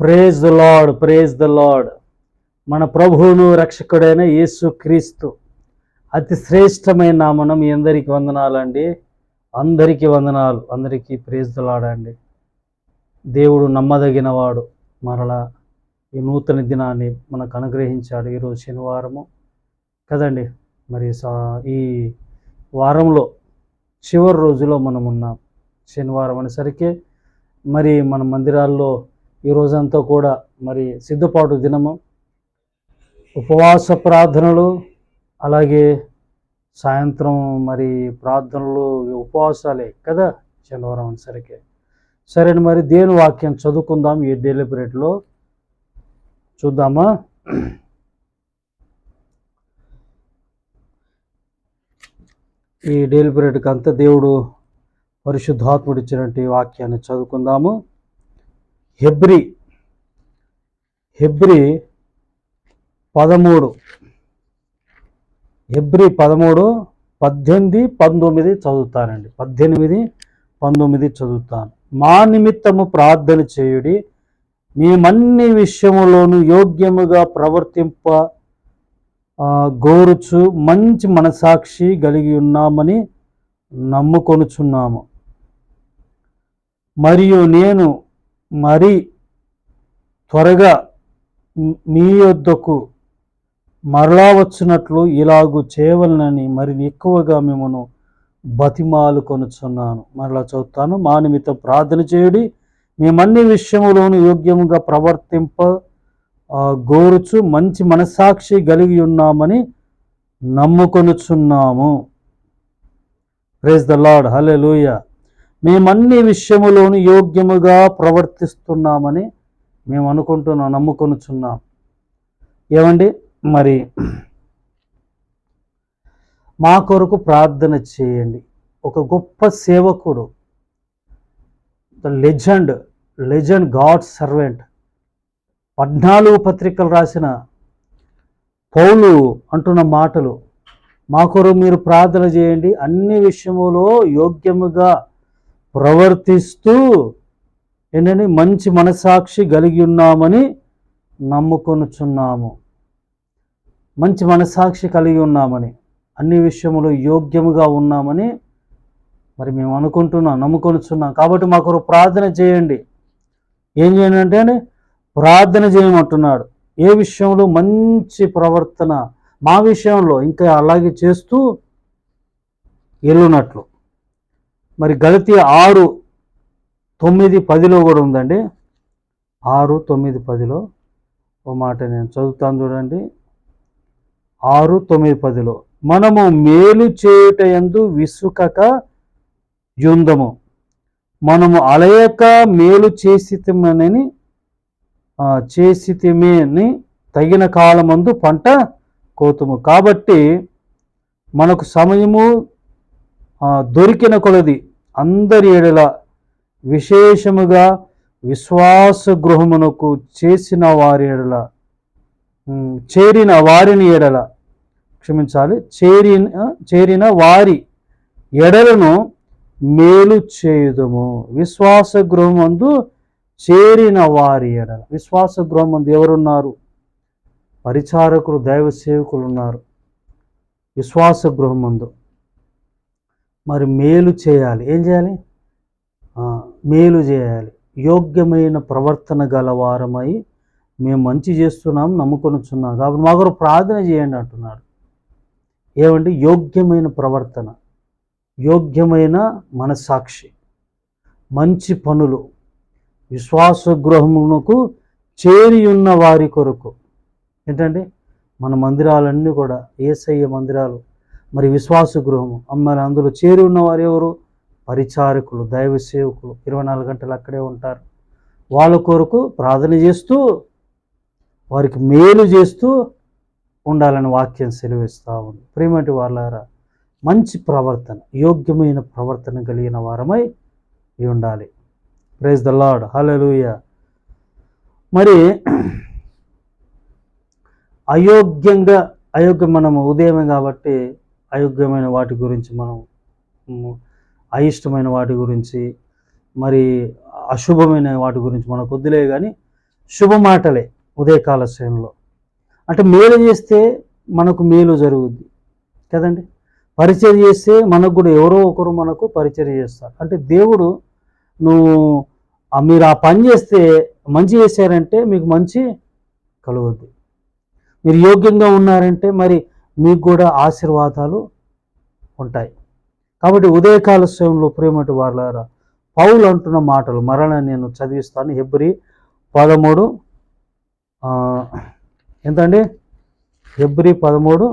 Praise the Lord praise the Lord మన ప్రభువును రక్షకుడైన యేసు క్రీస్తు. అతి శ్రేష్టమైన నామనం మీ అందరికీ వందనాలండి. అందరికీ వందనాలు. అందరికీ ప్రేజ్ ద లాడ్ అండి. దేవుడు నమ్మదగినవాడు. మరలా ఈ నూతన దినాన్ని మనకు అనుగ్రహించాడు ఈరోజు శనివారము. కదండి? మరి సా- ఈ వారంలో చివరి రోజులో మనం ఉన్నాం శనివారం అనేసరికి మరి మన మందిరాల్లో ఈ రోజంతా కూడా మరి సిద్ధపాటు దినము. ఉపవాస ప్రార్థనలు అలాగే సాయంత్రం మరి ప్రార్థనలు ఉపవాసాలే కదా శనివారం సరికే. సరే మరి దేని వాక్యం చదువుకుందాం ఈ డైలీ పీరియడ్లో. చూద్దామా? ఈ డైలీ పీరియడ్కి అంతా దేవుడు పరిశుద్ధాత్ముడిచ్చినటువంటి వాక్యాన్ని చదువుకుందాము. హెబ్రి హెబ్రి పదమూడు హెబ్రి పదమూడు పద్దెనిమిది పంతొమ్మిది చదువుతానండి. పద్దెనిమిది పంతొమ్మిది చదువుతాను. మా నిమిత్తము ప్రార్థన చేయుడి మేమన్ని విషయములోనూ యోగ్యముగా ప్రవర్తింప గోరుచు మంచి మనసాక్షి కలిగి ఉన్నామని నమ్ముకొనుచున్నాము. మరియు నేను మరి త్వరగా మీ యొద్దకు మరలా వచ్చినట్లు ఇలాగు చేయవలనని మరి ఎక్కువగా మిమ్మను బతిమాలు కొనుచున్నాను. మరలా చదువుతాను. మా నిమిత్తం ప్రార్థన చేయుడి. మేమన్ని విషయములోను యోగ్యముగా ప్రవర్తింప గోరుచు మంచి మనసాక్షి కలిగి ఉన్నామని నమ్ముకొనుచున్నాము. ప్రేజ్ ద లార్డ్ హలే లూయ మేమన్ని విషయములోను యోగ్యముగా ప్రవర్తిస్తున్నామని మేము అనుకుంటున్నాం నమ్ముకొనుచున్నాం. ఏమండి? మరి మా కొరకు ప్రార్థన చేయండి. ఒక గొప్ప సేవకుడు the legend legend God servant పద్నాలుగు పత్రికలు రాసిన పౌలు అంటున్న మాటలు మా కొరకు మీరు ప్రార్థన చేయండి. అన్ని విషయములో యోగ్యముగా ప్రవర్తిస్తూ ఏంటని మంచి మనసాక్షి కలిగి ఉన్నామని నమ్ముకొనుచున్నాము. మంచి మనసాక్షి కలిగి ఉన్నామని అన్ని విషయములో యోగ్యముగా ఉన్నామని మరి మేము అనుకుంటున్నాం నమ్ముకొనుచున్నాం. కాబట్టి మాకు ప్రార్థన చేయండి. ఏం చేయండి అంటే ప్రార్థన చేయమంటున్నాడు. ఏ విషయంలో మంచి ప్రవర్తన మా విషయంలో ఇంకా అలాగే చేస్తూ ఎల్లునట్లు మరి గలతి ఆరు తొమ్మిది పదిలో కూడా ఉందండి. ఆరు తొమ్మిది పదిలో ఓ మాట నేను చదువుతాను చూడండి. ఆరు తొమ్మిది పదిలో మనము మేలు చేయుట ఎందు విసుకక యుందము. మనము అలయక మేలు చేసితమనని చేసితమేని తగిన కాలమందు పంట కోతుము. కాబట్టి మనకు సమయము దొరికిన కొలది అందరి ఎడల విశేషముగా విశ్వాస గృహమునకు చేసిన వారి ఎడల చేరిన వారిని ఎడల క్షమించాలి చేరిన చేరిన వారి ఎడలను మేలు చేయుదము. విశ్వాస గృహమందు చేరిన వారి ఎడల. విశ్వాస గృహమందు ఎవరున్నారు? పరిచారకులు దైవ సేవకులు ఉన్నారు. విశ్వాస గృహమందు మరి మేలు చేయాలి. ఏం చేయాలి? మేలు చేయాలి. యోగ్యమైన ప్రవర్తన గల వారమై మేము మంచి చేస్తున్నాం నమ్ముకొనుచున్నాం కాబట్టి మా కొరకు ప్రార్థన చేయండి అంటున్నాడు. ఏమంటే యోగ్యమైన ప్రవర్తన యోగ్యమైన మనస్సాక్షి మంచి పనులు విశ్వాస గృహమునకు చేరి ఉన్న వారి కొరకు. ఏంటంటే మన మందిరాలన్నీ కూడా ఏసయ్య మందిరాలు మరి విశ్వాస గృహము. మరి అందులో చేరి ఉన్న వారు ఎవరు? పరిచారకులు దైవ సేవకులు. ఇరవై నాలుగు గంటలు అక్కడే ఉంటారు. వాళ్ళ కొరకు ప్రార్థన చేస్తూ వారికి మేలు చేస్తూ ఉండాలని వాక్యం సెలవిస్తూ ఉంది. ప్రేమటి వాళ్ళారా మంచి ప్రవర్తన యోగ్యమైన ప్రవర్తన కలిగిన వారమై ఉండాలి. ప్రైజ్ ద లార్డ్ హల్లెలూయా మరి అయోగ్యంగా అయోగ్యం మనము ఉదయమే కాబట్టి అయోగ్యమైన వాటి గురించి మనం అయిష్టమైన వాటి గురించి మరి అశుభమైన వాటి గురించి మనకు వద్దులే కానీ శుభ మాటలే ఉదయకాల శ్రేణిలో. అంటే మేలు చేస్తే మనకు మేలు జరుగుద్ది కదండి. పరిచయం చేస్తే మనకు కూడా ఎవరో ఒకరు మనకు పరిచయం చేస్తారు. అంటే దేవుడు నువ్వు మీరు ఆ పని చేస్తే మంచి చేశారంటే మీకు మంచి కలుగుద్ది. మీరు యోగ్యంగా ఉన్నారంటే మరి మీకు కూడా ఆశీర్వాదాలు ఉంటాయి. కాబట్టి ఉదయకాల సమయంలో ప్రేమటి వారులారా పౌలు అంటున్న మాటలు మరణ నేను చదివిస్తాను. హెబ్రి పదమూడు ఎంతండి? హెబ్రి పదమూడు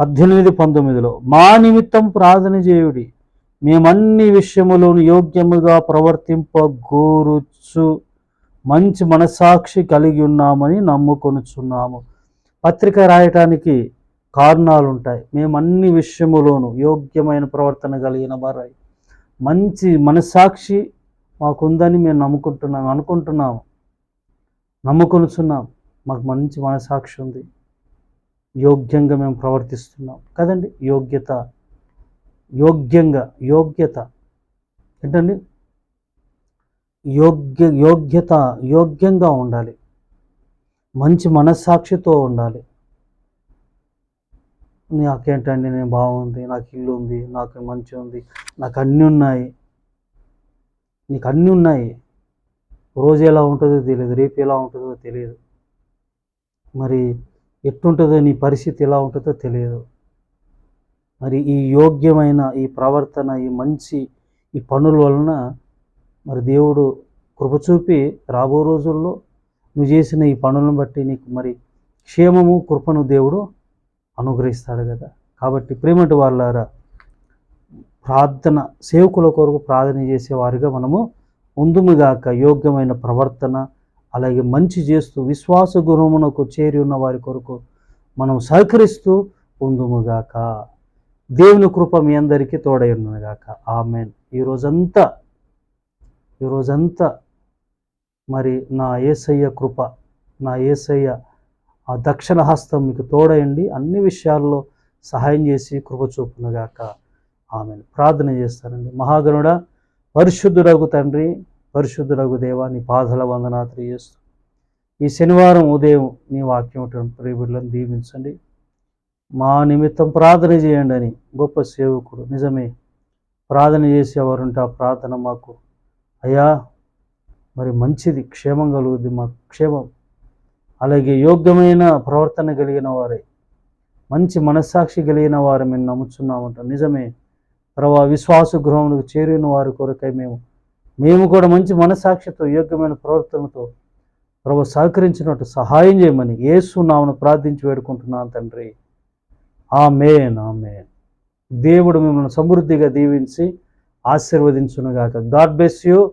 పద్దెనిమిది పంతొమ్మిదిలో మా నిమిత్తం ప్రార్థన చేయుడి మేమన్ని విషయములను యోగ్యముగా ప్రవర్తింపగోరుచు మంచి మనసాక్షి కలిగి ఉన్నామని నమ్ముకొనుచున్నాము. పత్రిక రాయటానికి కారణాలు ఉంటాయి మేము అన్ని విషయములోనూ యోగ్యమైన ప్రవర్తన కలిగిన వారై. మంచి మనసాక్షి మాకుందని మేము నమ్ముకుంటున్నాం అనుకుంటున్నాము. నమ్ముకొనుచున్నాం. మాకు మంచి మనసాక్షి ఉంది. యోగ్యంగా మేము ప్రవర్తిస్తున్నాం. కదండి? యోగ్యత. యోగ్యంగా యోగ్యత. ఏంటండి? యోగ్య యోగ్యత యోగ్యంగా ఉండాలి. మంచి మనస్సాక్షితో ఉండాలి. నాకేంటండి నేను బాగుంది నాకు ఇల్లు ఉంది నాకు మంచి ఉంది నాకు అన్నీ ఉన్నాయి. నీకు అన్నీ ఉన్నాయి. రోజు ఎలా ఉంటుందో తెలియదు రేపు ఎలా ఉంటుందో తెలియదు. మరి ఎట్టుంటుందో నీ పరిస్థితి ఎలా ఉంటుందో తెలియదు. మరి ఈ యోగ్యమైన ఈ ప్రవర్తన ఈ మంచి ఈ పనుల వలన మరి దేవుడు కృప చూపి రాబో రోజుల్లో నువ్వు చేసిన ఈ పనులను బట్టి నీకు మరి క్షేమము కృపను దేవుడు అనుగ్రహిస్తాడు కదా. కాబట్టి ప్రేమటి వాళ్ళారా ప్రార్థన సేవకుల కొరకు ప్రార్థన చేసేవారిగా మనము ముందుముగాక యోగ్యమైన ప్రవర్తన అలాగే మంచి చేస్తూ విశ్వాస గుణమునకు చేరి ఉన్న వారి కొరకు మనం సహకరిస్తూ ఉందుముగాక దేవుని కృప మీ అందరికీ తోడై ఉన్నగాక ఆమెన్. ఈ రోజంతా ఈ రోజంతా మరి నా ఏసయ్య కృప నా ఏసయ్య ఆ దక్షిణ హస్తం మీకు తోడయండి. అన్ని విషయాల్లో సహాయం చేసి కృప చూపునుగాక ఆమె ప్రార్థన చేస్తానండి. మహాగణుడ పరిశుద్ధురగు తండ్రి పరిశుద్ధురగు దేవా నీ పాదల వందనాత్రి చేస్తూ ఈ శనివారం ఉదయం నీ వాక్యం ప్రియబిడ్లను దీవించండి. మా నిమిత్తం ప్రార్థన చేయండి అని గొప్ప సేవకుడు. నిజమే. ప్రార్థన చేసేవారుంటే ఆ ప్రార్థన మాకు అయ్యా మరి మంచిది క్షేమం కలుగుద్ది మా క్షేమం. అలాగే యోగ్యమైన ప్రవర్తన కలిగిన వారే మంచి మనస్సాక్షి కలిగిన వారు మేము నమ్ముచున్నామంట. నిజమే. ప్రభా విశ్వాస గృహములకు చేరిన వారి కొరకై మేము మేము కూడా మంచి మనస్సాక్షితో యోగ్యమైన ప్రవర్తనతో ప్రభు సహకరించినట్టు సహాయం చేయమని యేసు నామను ప్రార్థించి వేడుకుంటున్నాను తండ్రి. ఆమేన్ ఆమేన్. దేవుడు మిమ్మల్ని సమృద్ధిగా దీవించి ఆశీర్వదించునుగాక. God bless you.